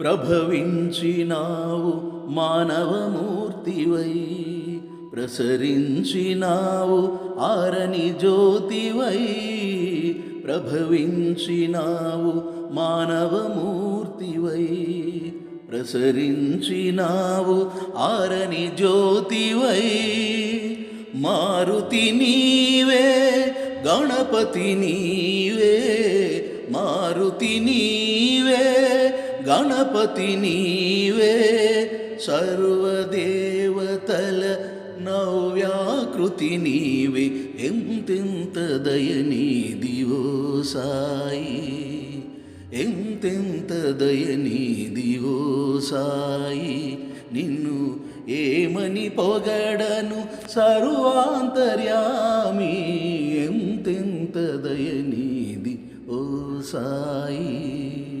ప్రభవించినావు మానవమూర్తివై ప్రసరించినావు ఆరని జ్యోతివై ప్రభవించినావు మానవమూర్తివై ప్రసరించినావు ఆరని జ్యోతివై. మారుతి నీవే గణపతి నీవే మారుతి నీవే గణపతి నీవే సర్వదేవతల నవ్యాకృతి నీవే ఎంతెంత దయనీదివో సాయి ఎంతెంత దయనీదివో సాయి నిన్ను ఏమని పొగడను సర్వాంతర్యామి ఎంతెంత దయనీ சாயி